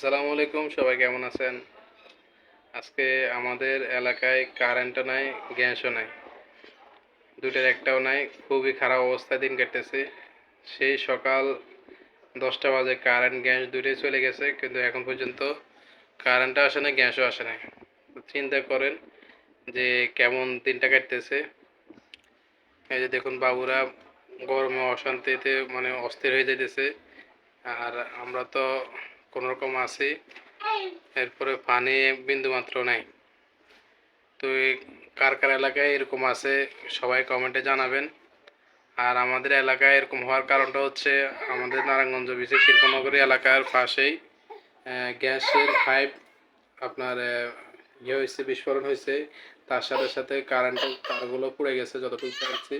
আসসালামু আলাইকুম, সবাই কেমন আছেন? আজকে আমাদের এলাকায় কারেন্টও নাই গ্যাসও নাই। দুটার একটাও নাই, খুবই খারাপ অবস্থায় দিন কাটতেছে। সেই সকাল দশটা বাজে কারেন্ট গ্যাস দুটোই চলে গেছে, কিন্তু এখন পর্যন্ত কারেন্টও আসে না গ্যাসও আসে না চিন্তা করেন যে কেমন দিনটা কাটতেছে। এই যে দেখুন, বাবুরা গরমে অশান্তিতে মানে অস্থির হয়ে যাইতেছে। আর আমরা তো কোনো রকম আছি। এরপরে পানি বিন্দু মাত্র নাই। তো এই কার কার এলাকায় এরকম আছে সবাই কমেন্টে জানাবেন। আর আমাদের এলাকায় এরকম হওয়ার কারণটা হচ্ছে আমাদের নারায়ণগঞ্জ বিশেষ শিল্পনগরী এলাকার পাশেই গ্যাসের পাইপ আপনার ইয়ে হয়েছে বিস্ফোরণ হয়েছে। তার সাথে সাথে কারেন্টের তারগুলো পুড়ে গেছে যতটুকু পারছি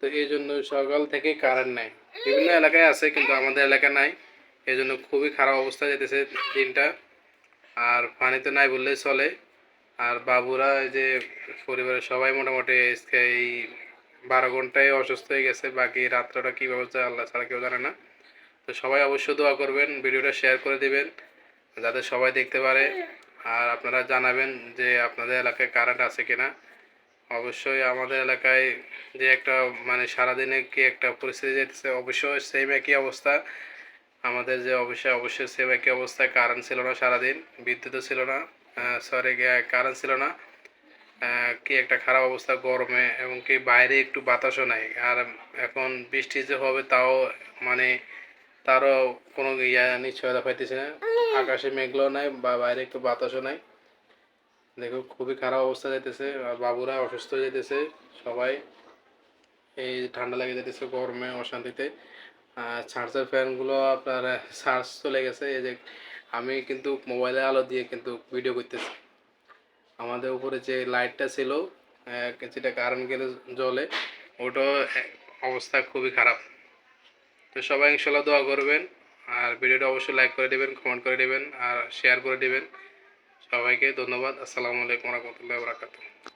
তো এই জন্য সকাল থেকে কারেন্ট নাই। বিভিন্ন এলাকায় আছে কিন্তু আমাদের এলাকা নাই। এই জন্য খুবই খারাপ অবস্থা যেতেছে দিনটা। আর পানি তো নাই বললেই চলে। আর বাবুরা যে পরিবারের সবাই মোটামুটি এই বারো ঘন্টায় অসুস্থ হয়ে গেছে। বাকি রাত্রটা কীভাবে যায় আল্লাহ ছাড়া কেউ জানে না। তো সবাই অবশ্যই দোয়া করবেন, ভিডিওটা শেয়ার করে দিবেন, যাতে সবাই দেখতে পারে। আর আপনারা জানাবেন যে আপনাদের এলাকায় কারেন্ট আছে কিনা। অবশ্যই আমাদের এলাকায় যে একটা মানে সারাদিনে কি একটা পরিস্থিতি যেতেছে অবশ্যই সেম একই অবস্থা। আমাদের যে অবশ্যই অবশ্যই সেম একই অবস্থায়? কারেন্ট ছিল না সারাদিন বিদ্যুৎও ছিল না। সরি কারেন্ট ছিল না। কি একটা খারাপ অবস্থা গরমে এবং কি বাইরে একটু বাতাসও নাই। আর এখন বৃষ্টি যে হবে তাও মানে তারও কোনো ইয়া নিশ্চয়তা পাইতেছে না। আকাশে মেঘলো নাই বা বাইরে একটু বাতাসও নাই। দেখো, খুবই খারাপ অবস্থা যাইতেছে। আর বাবুরা অসুস্থ যাইতেছে সবাই। এই ঠান্ডা লেগে যেতেছে গরমে, অশান্তিতে। চার্জার ফ্যানগুলো আপনার চার্জ চলে গেছে। এই যে আমি কিন্তু মোবাইলের আলো দিয়ে কিন্তু ভিডিও করতেছি। আমাদের উপরে যে লাইটটা ছিল যেটা কারেন্ট গেলে জ্বলে ওটাও এক- অবস্থা খুবই খারাপ। তো সবাই ইনশাল্লাহ দোয়া করবেন, আর ভিডিওটা অবশ্যই লাইক করে দেবেন কমেন্ট করে দেবেন, আর শেয়ার করে দেবেন। সবাইকে ধন্যবাদ। আসসালামু আলাইকুম রহমতুল্লাহ বরাকাতু